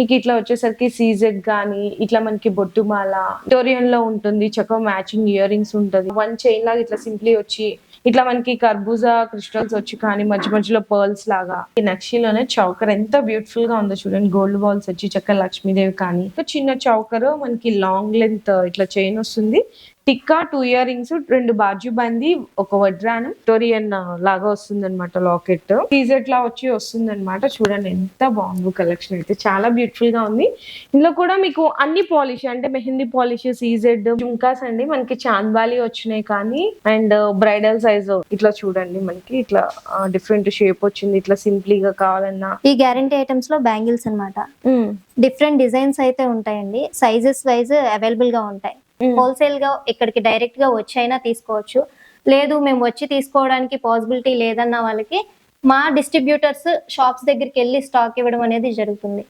మీకు ఇట్లా వచ్చేసరికి సీజెడ్ కానీ ఇట్లా మనకి బొట్టుమాల టోరియన్లో ఉంటుంది చక్కగా మ్యాచింగ్ ఇయర్ రింగ్స్ ఉంటుంది. వన్ చైన్ లాగా ఇట్లా సింప్లీ వచ్చి ఇట్లా మనకి కర్బూజా క్రిస్టల్స్ వచ్చి కానీ మధ్య మధ్యలో పర్ల్స్ లాగా. ఈ నక్షిలోనే చౌకర్ ఎంత బ్యూటిఫుల్గా ఉందో చూడండి. గోల్డ్ బాల్స్ వచ్చి చక్కగా లక్ష్మీదేవి కానీ ఒక చిన్న చౌకర్ మనకి లాంగ్ లెంత్ ఇట్లా చైన్ వస్తుంది. టిక్కా టూ ఇయర్ రింగ్స్ రెండు బాజు బంది ఒక వడ్రానం విక్టోరియన్ లాగా వస్తుంది అనమాట లాకెట్ టీజెట్ లా వచ్చి వస్తుంది అనమాట చూడండి ఎంత బాగుంది కలెక్షన్ అయితే. చాలా బ్యూటిఫుల్గా ఉంది. ఇందులో కూడా మీకు అన్ని పాలిష్ అంటే మెహందీ పాలిష్ సీజెడ్ జుంకాస్ అండి. మనకి చాంద్బాలి వచ్చినాయి కానీ అండ్ బ్రైడల్ సైజ్. ఇట్లా చూడండి మనకి ఇట్లా డిఫరెంట్ షేప్ వచ్చింది. ఇట్లా సింప్లీగా కావాలన్నా. ఈ గ్యారంటీ ఐటమ్స్లో బ్యాంగిల్స్ అన్నమాట. డిఫరెంట్ డిజైన్స్ అయితే ఉంటాయండి. సైజెస్ వైజ్ అవైలబుల్గా ఉంటాయి. Mm. హోల్సేల్గా ఇక్కడికి డైరెక్ట్గా వచ్చైనా తీసుకోవచ్చు. లేదు మేము వచ్చి తీసుకోవడానికి పాసిబిలిటీ లేదన్న వాళ్ళకి మా డిస్ట్రిబ్యూటర్స్ షాప్స్ దగ్గరికి వెళ్ళి స్టాక్ ఇవ్వడం అనేది జరుగుతుంది.